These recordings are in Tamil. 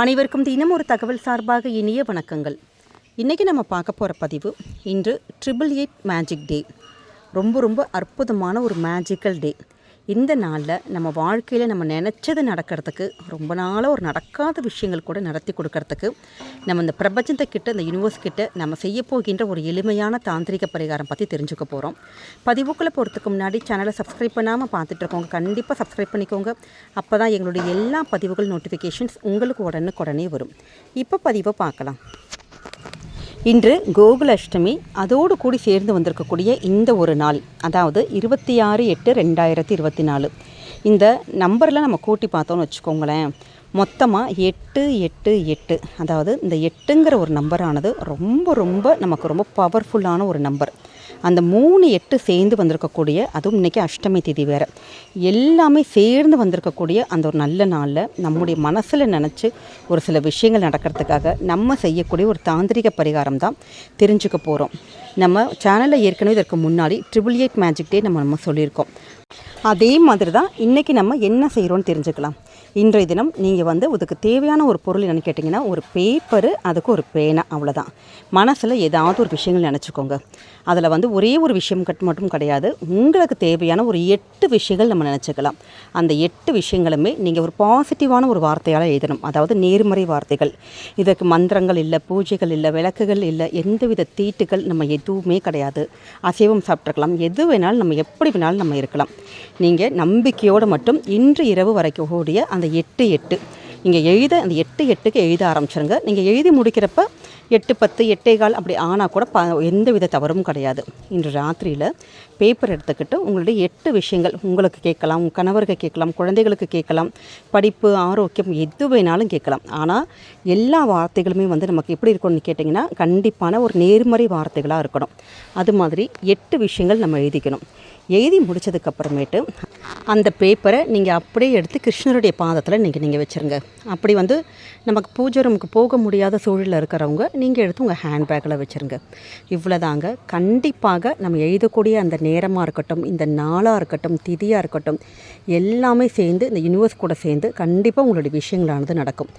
அனைவருக்கும் தினம் ஒரு தகவல் சார்பாக இனிய வணக்கங்கள். இன்றைக்கி நம்ம பார்க்க போகிற பதிவு இன்று ட்ரிபிள் எயிட் மேஜிக் டே ரொம்ப ரொம்ப அற்புதமான ஒரு மேஜிக்கல் டே இந்த நாளில் நம்ம வாழ்க்கையில் நம்ம நினச்சது நடக்கிறதுக்கு ரொம்ப நாளாக ஒரு நடக்காத விஷயங்கள் கூட நடத்தி கொடுக்கறதுக்கு நம்ம இந்த பிரபஞ்சத்தை கிட்ட இந்த யூனிவர்ஸ் கிட்ட நம்ம செய்ய போகின்ற ஒரு எளிமையான தாந்திரிக பரிகாரம் பற்றி தெரிஞ்சுக்க போகிறோம் பதிவுக்குள்ளே போகிறதுக்கு முன்னாடி சேனலை சப்ஸ்கிரைப் பண்ணாமல் பார்த்துட்டு இருக்கோங்க. கண்டிப்பாக சப்ஸ்கிரைப் பண்ணிக்கோங்க. அப்போ தான் எங்களுடைய எல்லா பதிவுகள் நோட்டிஃபிகேஷன்ஸ் உங்களுக்கு உடனுக்குடனே வரும். இப்போ பதிவை பார்க்கலாம். இன்று கோகுலாஷ்டமி அதோடு கூடி சேர்ந்து வந்திருக்கக்கூடிய இந்த ஒரு நாள் அதாவது இருபத்தி ஆறு எட்டு ரெண்டாயிரத்தி இருபத்தி நாலு. இந்த நம்பரில் நம்ம கூட்டி பார்த்தோம்னு வச்சுக்கோங்களேன் மொத்தமாக எட்டு எட்டு எட்டு. அதாவது இந்த எட்டுங்கிற ஒரு நம்பரானது ரொம்ப ரொம்ப நமக்கு ரொம்ப பவர்ஃபுல்லான ஒரு நம்பர். அந்த மூணு எட்டு சேர்ந்து வந்திருக்கக்கூடிய அதுவும் இன்றைக்கி அஷ்டமி திதி வேறு. எல்லாமே சேர்ந்து வந்திருக்கக்கூடிய அந்த ஒரு நல்ல நாளில் நம்முடைய மனசில் நினச்சி ஒரு சில விஷயங்கள் நடக்கிறதுக்காக நம்ம செய்யக்கூடிய ஒரு தாந்திரிக பரிகாரம் தான் தெரிஞ்சுக்க போகிறோம் நம்ம சேனலில் ஏற்கனவே இதற்கு முன்னாடி ட்ரிபிள் எயிட் மேஜிக் டே நம்ம நம்ம சொல்லியிருக்கோம். அதே மாதிரி தான் இன்றைக்கி நம்ம என்ன செய்கிறோன்னு தெரிஞ்சுக்கலாம். இன்றைய தினம் நீங்கள் வந்து அதுக்கு தேவையான ஒரு பொருள் என்னென்னு கேட்டிங்கன்னா ஒரு பேப்பரு அதுக்கு ஒரு பேனா அவ்வளோதான் மனசில் ஏதாவது ஒரு விஷயங்கள் நினச்சிக்கோங்க. அதில் வந்து ஒரே ஒரு விஷயம் கட் மட்டும் கிடையாது. உங்களுக்கு தேவையான ஒரு எட்டு விஷயங்கள் நம்ம நினச்சிக்கலாம். அந்த எட்டு விஷயங்களுமே நீங்கள் ஒரு பாசிட்டிவான ஒரு வார்த்தையால் எழுதணும். அதாவது நேர்மறை வார்த்தைகள். இதற்கு மந்திரங்கள் இல்லை பூஜைகள் இல்லை விளக்குகள் இல்லை எந்தவித தீட்டுகள் நம்ம எதுவுமே கிடையாது. அசைவம் சாப்பிட்ருக்கலாம் எது வேணாலும் நம்ம எப்படி வேணாலும் நம்ம இருக்கலாம். நீங்கள் நம்பிக்கையோடு மட்டும் இன்று இரவு வரைக்கும் கூடிய அந்த எட்டு எட்டு. நீங்கள் எழுத அந்த எட்டு எட்டுக்கு எழுத ஆரம்பிச்சிருங்க. நீங்கள் எழுதி முடிக்கிறப்ப எட்டு பத்து எட்டே கால் அப்படி ஆனால் கூட ப எந்த வித தவறும் கிடையாது. இன்று ராத்திரியில் பேப்பர் எடுத்துக்கிட்டு உங்களுடைய எட்டு விஷயங்கள் உங்களுக்கு கேட்கலாம் உங்கள் கணவருக்கு கேட்கலாம் குழந்தைகளுக்கு கேட்கலாம் படிப்பு ஆரோக்கியம் எது வேணாலும் கேட்கலாம். ஆனால் எல்லா வார்த்தைகளுமே வந்து நமக்கு எப்படி இருக்கும்னு கேட்டிங்கன்னா கண்டிப்பான ஒரு நேர்மறை வார்த்தைகளாக இருக்கணும். அது மாதிரி எட்டு விஷயங்கள் நம்ம எழுதிக்கணும். எழுதி முடித்ததுக்கப்புறமேட்டு அந்த பேப்பரை நீங்கள் அப்படியே எடுத்து கிருஷ்ணருடைய பாதத்தில் நீங்கள் நீங்கள் வச்சுருங்க. அப்படி வந்து நமக்கு பூஜை ரூமுக்கு போக முடியாத சூழலில் இருக்கிறவங்க நீங்கள் எடுத்து உங்கள் ஹேண்ட்பேக்கில் வச்சுருங்க. இவ்வளோதாங்க கண்டிப்பாக நம்ம எழுதக்கூடிய அந்த நேரமாக இருக்கட்டும் இந்த நாளாக இருக்கட்டும் திதியாக இருக்கட்டும் எல்லாமே சேர்ந்து இந்த யூனிவர்ஸ் கூட சேர்ந்து கண்டிப்பாக உங்களுடைய விஷயங்களானது நடக்கும்.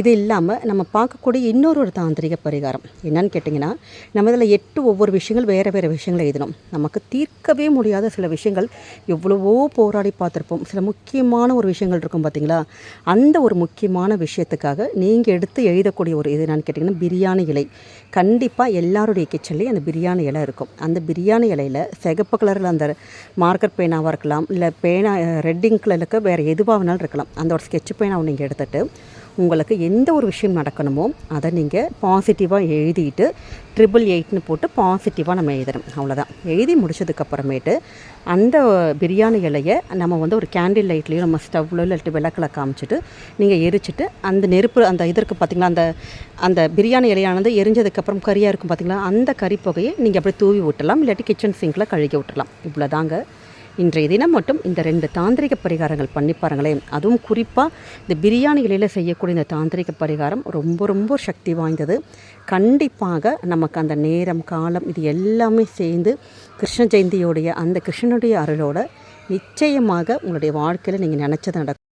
இது இல்லாமல் நம்ம பார்க்கக்கூடிய இன்னொரு ஒரு தாந்திரிக பரிகாரம். என்னன்னு கேட்டிங்கன்னா நம்ம இதில் எட்டு ஒவ்வொரு விஷயங்கள் வேறு வேறு விஷயங்கள் எழுதணும். நமக்கு தீர்க்கவே முடியாத சில விஷயங்கள் எவ்வளவோ போராடி பார்த்துருப்போம். சில முக்கியமான ஒரு விஷயங்கள் இருக்கும் பார்த்தீங்களா? அந்த ஒரு முக்கியமான விஷயத்துக்காக நீங்கள் எடுத்து எழுதக்கூடிய ஒரு இது என்னன்னு கேட்டிங்கன்னா பிரியாணி இலை. கண்டிப்பாக எல்லாருடைய கிச்சன்லேயும் அந்த பிரியாணி இலை இருக்கும். அந்த பிரியாணி இலையில் சிகப்பு கலரில் அந்த மார்க்கர் பேனாவாக இருக்கலாம் இல்லை பேனா ரெட் இங்கில் இருக்க வேறு எதுவாக வேணாலும் இருக்கலாம். அந்த ஒரு ஸ்கெட்ச் பேனாவை நீங்கள் எடுத்துகிட்டு உங்களுக்கு எந்த ஒரு விஷயம் நடக்கணுமோ அதை நீங்கள் பாசிட்டிவாக எழுதிட்டு ட்ரிபிள் எயிட்னு போட்டு பாசிட்டிவாக நம்ம எழுதணும். அவ்வளோதான் எழுதி முடிச்சதுக்கப்புறமேட்டு அந்த பிரியாணி இலையை நம்ம வந்து ஒரு கேண்டில் லைட்லேயும் நம்ம ஸ்டவ்லோ இல்லாட்டி விளக்கில் காமிச்சிட்டு நீங்கள் எரிச்சிட்டு அந்த நெருப்பு அந்த இதற்கு பார்த்திங்களா அந்த அந்த பிரியாணி இலையானது எரிஞ்சதுக்கப்புறம் கறியாக இருக்கும் பார்த்திங்களா அந்த கறி புகையை நீங்கள் அப்படியே தூவி விட்டலாம் இல்லாட்டி கிச்சன் சிங்கில் கழுகி விட்டுறலாம் இவ்வளோதாங்க இன்றைய தினம் மட்டும் இந்த ரெண்டு தாந்திரிக பரிகாரங்கள் பண்ணி பாருங்களேன். அதுவும் குறிப்பாக இந்த பிரியாணி இலையில் செய்யக்கூடிய இந்த தாந்திரிக பரிகாரம் ரொம்ப ரொம்ப சக்தி வாய்ந்தது. கண்டிப்பாக நமக்கு அந்த நேரம் காலம் இது எல்லாமே சேர்ந்து கிருஷ்ண ஜெயந்தியோடைய அந்த கிருஷ்ணனுடைய அருளோட நிச்சயமாக உங்களுடைய வாழ்க்கையில் நீங்கள் நினச்சது நடக்கும்.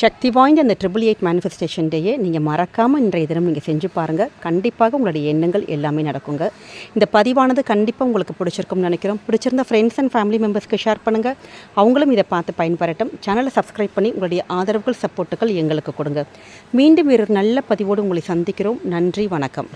சக்தி வாய்ந்த அந்த ட்ரிபிள் எயிட் மேனிஃபெஸ்டேஷன் டேயை நீங்கள் மறக்காமல் இன்றைய தினம் நீங்கள் செஞ்சு பாருங்கள் கண்டிப்பாக உங்களுடைய எண்ணங்கள் எல்லாமே நடக்குங்க. இந்த பதிவானது கண்டிப்பாக உங்களுக்கு பிடிச்சிருக்கும்னு நினைக்கிறோம். பிடிச்சிருந்த ஃப்ரெண்ட்ஸ் அண்ட் ஃபேமிலி மெம்பர்ஸ்க்கு ஷேர் பண்ணுங்கள் அவங்களும் இதை பார்த்து பயன்பெறட்டும். சேனலை சப்ஸ்கிரைப் பண்ணி உங்களுடைய ஆதரவுகள் சப்போர்ட்டுகள் எங்களுக்கு கொடுங்க. மீண்டும் வேறு நல்ல பதிவோடு உங்களை சந்திக்கிறோம். நன்றி வணக்கம்.